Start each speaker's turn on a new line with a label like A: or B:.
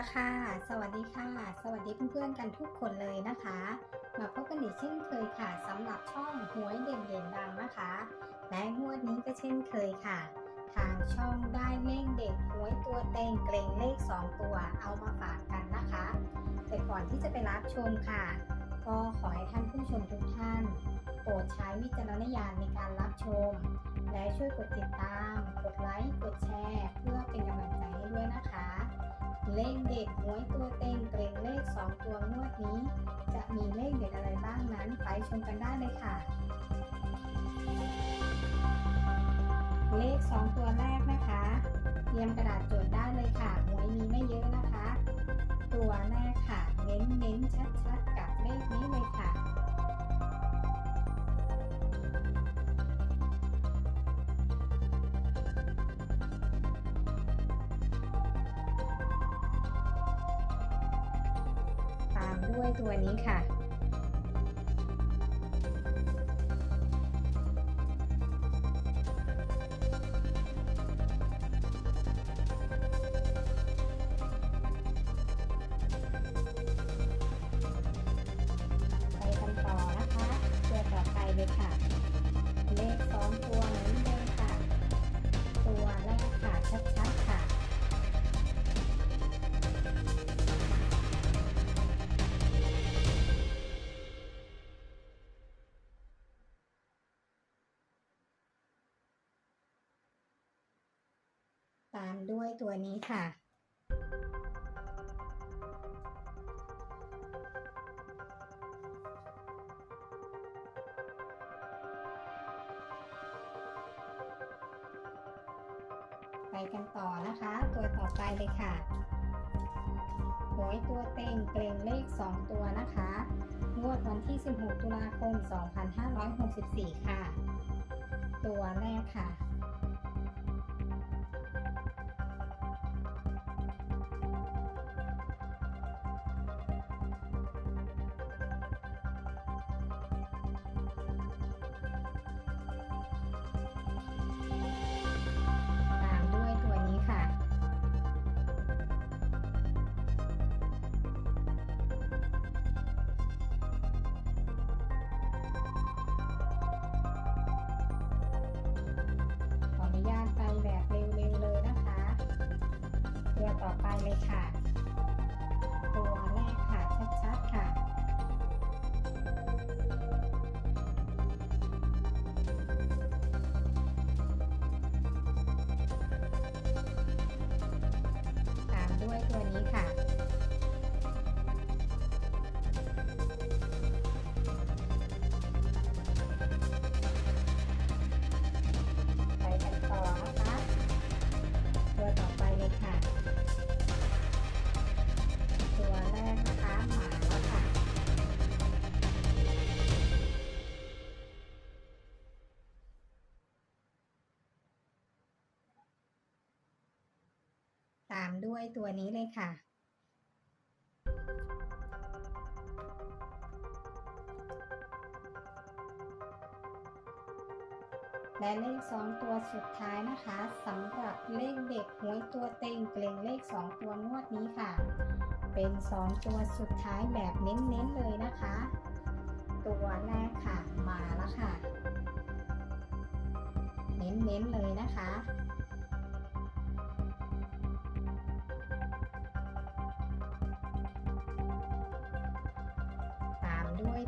A: ละค่ะ สวัสดีค่ะ สวัสดีเพื่อนๆกันทุกคนเลยนะคะ มาพบกันอีกเช่นเคยค่ะสำหรับช่องหวยเด่นเด่นๆดังนะคะ และงวดนี้ก็เช่นเคยค่ะ ทางช่องได้เลขเด็ดหวยตัวเต็งเกรงเลข 2 ตัวเอามาฝากกันนะคะ แต่ก่อนที่จะไปรับชมค่ะ ก็ขอให้ท่านผู้ชมทุกท่าน โปรดใช้วิจารณญาณในการรับชม และช่วยกดติดตาม กดไลค์ กดแชร์เพื่อ เลขเด็ดหวยตัวเต็งเกรงเลข 2 ตัวงวดนี้ จะมีเลขเด็ดอะไรบ้างนั้น ไปชมกันได้เลยค่ะ เลข 2 ตัวแรกนะคะเตรียมกระดาษ ด้วยตัวนี้ค่ะ ตามด้วยตัวนี้ค่ะ ไปกันต่อนะคะ ตัวต่อไปเลยค่ะหวยตัวเต็งเกรงเลข 2 ตัวนะคะ งวดวันที่ 16 ตุลาคม 2564 ค่ะ ตัวแรกค่ะ เลยค่ะ ตัวแรกค่ะชัดๆค่ะ ตามด้วยตัวนี้ค่ะ ตามด้วยตัวนี้เลยค่ะ และเลข 2 ตัวสุดท้ายนะคะสำหรับเลขเด็กหวยตัวเต็งเกรงเลข 2 ตัวงวดนี้ค่ะ เป็น 2 ตัวสุดท้ายแบบเน้นๆเลยนะคะ ตัวแรกค่ะมาแล้วค่ะ เน้นๆเลยนะคะ